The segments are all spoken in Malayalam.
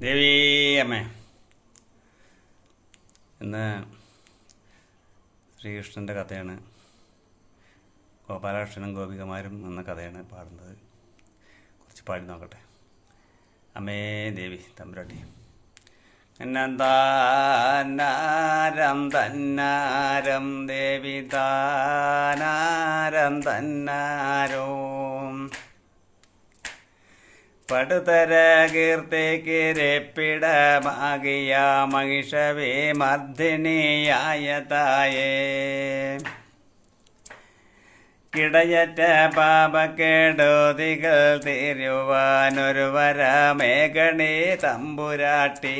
ദേവി അമ്മേ. ഇന്ന് ശ്രീകൃഷ്ണന്റെ കഥയാണ്. ഗോപാലകൃഷ്ണനും ഗോപികമാരും എന്ന കഥയാണ് പാടുന്നത്. കുറച്ച് പാടി നോക്കട്ടെ. അമ്മേ ദേവി തമ്പുരാട്ടി. എന്നാരം തന്നാരം ദേവി താനാരം തന്നാരോ പടുതര കീർത്തിക്ക് രപ്പിടമാകിയ മഹിഷവേ മർദ്ദിനിയായ തായേ. കിടയറ്റ പാപക്കേടോതികൾ തീരുവാനൊരു വരമേഘണി തമ്പുരാട്ടി.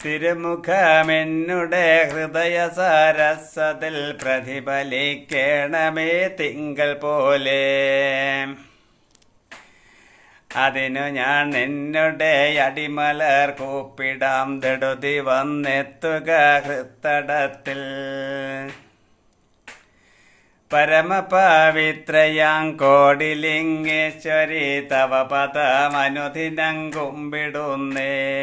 തിരുമുഖമെന്നുടെ ഹൃദയ സരസത്തിൽ പ്രതിഫലിക്കണമേ തിങ്കൾ പോലെ. അതിനു ഞാൻ നിന്നുടെ അടിമലർ കൂപ്പിടാം. ദടുതി വന്നെത്തുക ഹൃത്തടത്തിൽ. പരമപവിത്രയാം കോടിലിംഗേശ്വരി തവ പദമനുദിനം കുമ്പിടുന്നേ.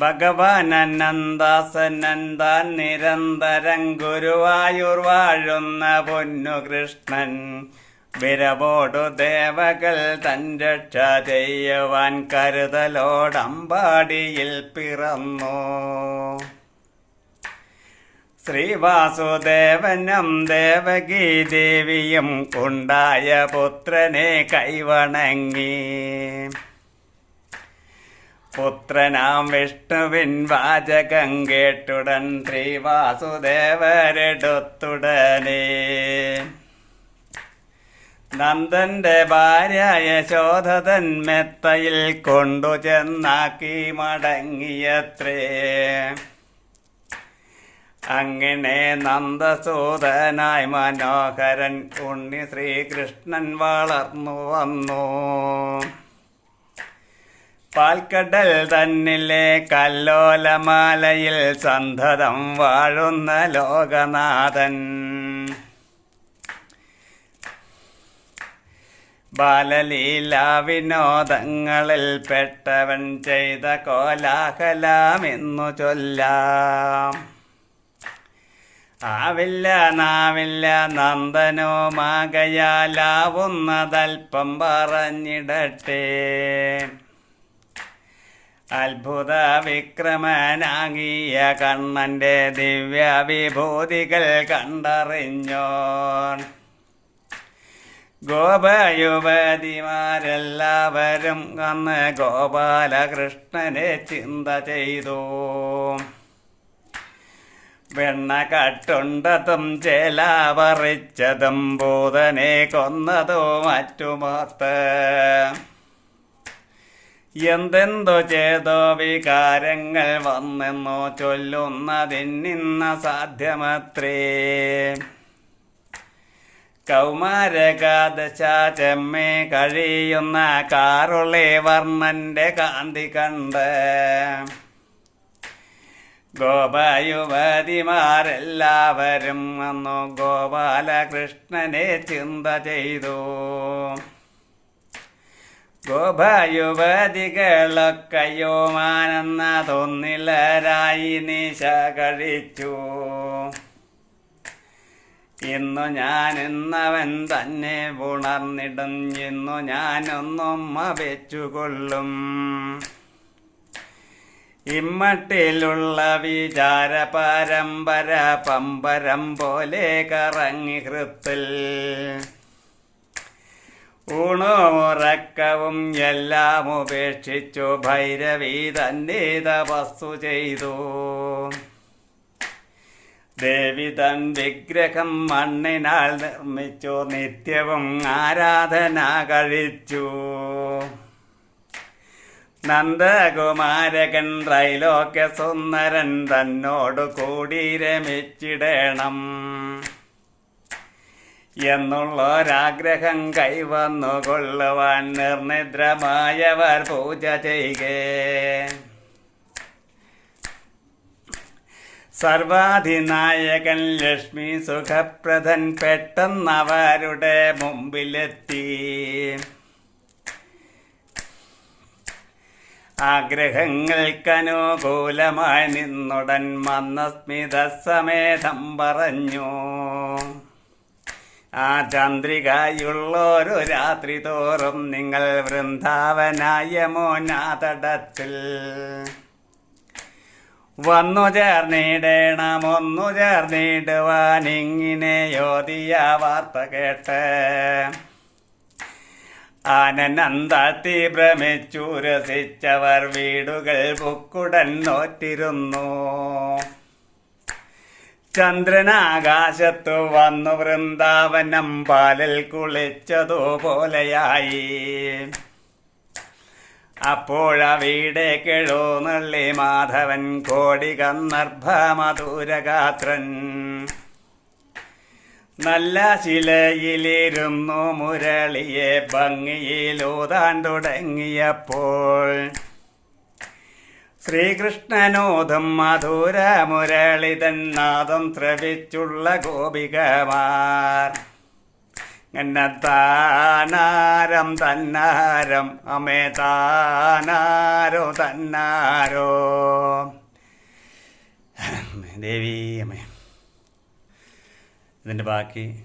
ഭഗവാനന്ദാസനന്ദാൻ നിരന്തരം ഗുരുവായൂർ വാഴുന്ന പൊന്നു കൃഷ്ണൻ. വിരവോടു ദേവകൾ തൻ രക്ഷ ചെയ്യുവാൻ കരുതലോടമ്പാടിയിൽ പിറന്നു. ശ്രീവാസുദേവനും ദേവകീ ദേവിയും ഉണ്ടായ പുത്രനെ കൈവണങ്ങി. പുത്രനാം വിഷ്ണുവിൻ വാചകം കേട്ടുടൻ ശ്രീവാസുദേവരെടുത്തുടനെ. നന്ദന്റെ ഭാര്യ യശോധതൻ മെത്തയിൽ കൊണ്ടു ചെന്നാക്കി മടങ്ങിയത്രേ. അങ്ങനെ നന്ദസൂതനായി മനോഹരൻ ഉണ്ണി ശ്രീകൃഷ്ണൻ വളർന്നു വന്നു. പാൽക്കടൽ തന്നിലെ കല്ലോലമാലയിൽ സന്തതം വാഴുന്ന ലോകനാഥൻ. ബാലലീല വിനോദങ്ങളിൽ പെട്ടവൻ ചെയ്ത കോലാഹലമെന്നു ചൊല്ലാം. ആവില്ല നാവില്ല നന്ദനോ മാകയാലാവുന്നതൽപ്പം പറഞ്ഞിടട്ടെ. അത്ഭുത വിക്രമനാകിയ കണ്ണന്റെ ദിവ്യ വിഭൂതികൾ കണ്ടറിഞ്ഞോൻ. ഗോപയുവതിമാരെല്ലാവരും അന്ന് ഗോപാലകൃഷ്ണനെ ചിന്ത ചെയ്തു. വെണ്ണ കട്ടുണ്ടതും ചേല പറിച്ചതും ഭൂതനെ കൊന്നതും മറ്റുമൊത്ത്. എന്തെന്തോ ചേതോ വികാരങ്ങൾ വന്നെന്നോ ചൊല്ലുന്നതിന്നിന്ന സാധ്യമത്രേ. കൗമാരകാദശ ചെമ്മേ കഴിയുന്ന കാറുളെ വർണന്റെ കാന്തി കണ്ട്. ഗോപായുവതിമാരെല്ലാവരും അന്നു ഗോപാലകൃഷ്ണനെ ചിന്ത ചെയ്തു. ഗോപയുവതികളൊക്കെയോ മാനെന്ന തോന്നിലരായി നിശ കഴിച്ചു. ഇന്നു ഞാൻ ഇന്നവൻ തന്നെ ഉണർന്നിടും. ഇന്നു ഞാനൊന്നും വെച്ചുകൊള്ളും ഇമ്മട്ടിലുള്ള വിചാര പരമ്പര പമ്പരം പോലെ കറങ്ങി ഹൃത്തിൽ. ഊണുമുറക്കവും എല്ലാം ഉപേക്ഷിച്ചു ഭൈരവി തന്നെ തപസ്സു ചെയ്തു. ദേവി തൻ വിഗ്രഹം മണ്ണിനാൽ നിർമ്മിച്ചു നിത്യവും ആരാധന കഴിച്ചു. നന്ദകുമാരകൻ ത്രൈലോക്യ സുന്ദരൻ തന്നോട് കൂടി രമിച്ചിടണം. എന്നുള്ളൊരാഗ്രഹം കൈവന്നു കൊള്ളുവാൻ നിർനിദ്രമായവർ പൂജ ചെയ്യേ സർവാധിനായകൻ ലക്ഷ്മി സുഖപ്രദൻ പെട്ടെന്നവരുടെ മുമ്പിലെത്തി. ആഗ്രഹങ്ങൾക്കനുകൂലമായി നിന്നുടൻ മന്ദസ്മിത സമേതം പറഞ്ഞു. ആ ചന്ദ്രികയുള്ളോരു രാത്രി തോറും നിങ്ങൾ വൃന്ദാവനായ മോനാതടത്തിൽ. വന്നു ചേർന്നിടണം ഒന്നു ചേർന്നിടുവാൻ ഇങ്ങനെ യോതിയ വാർത്ത കേട്ട്. ആനന്ദത്തി ഭ്രമിച്ചു രസിച്ചവർ വീടുകൾ പൊക്കുടൻ നോറ്റിരുന്നു. ചന്ദ്രനാകാശത്തു വന്നു വൃന്ദാവനം പാലിൽ കുളിച്ചതുപോലെയായി. അപ്പോഴവിടെ നള്ളി മാധവൻ കോടി കന്നർഭ മധുരഗാത്രൻ നല്ല ശിലയിലിരുന്നു മുരളിയെ ഭംഗിയിലൂതാൻ തുടങ്ങിയപ്പോൾ ശ്രീകൃഷ്ണനോദം മധുര മുരളിതൻ നാദം ശ്രവിച്ചുള്ള ഗോപികമാർ. താനാരം തന്നാരം അമേ താനാരോ തന്നാരോ. ദേവി അമ്മേ. ഇതിന്റെ ബാക്കി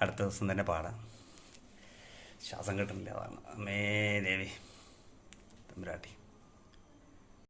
അടുത്ത ദിവസം തന്നെ പാടാം. ശ്വാസം കിട്ടുന്നില്ല. അമ്മേ ദേവി തമ്പുരാട്ടി.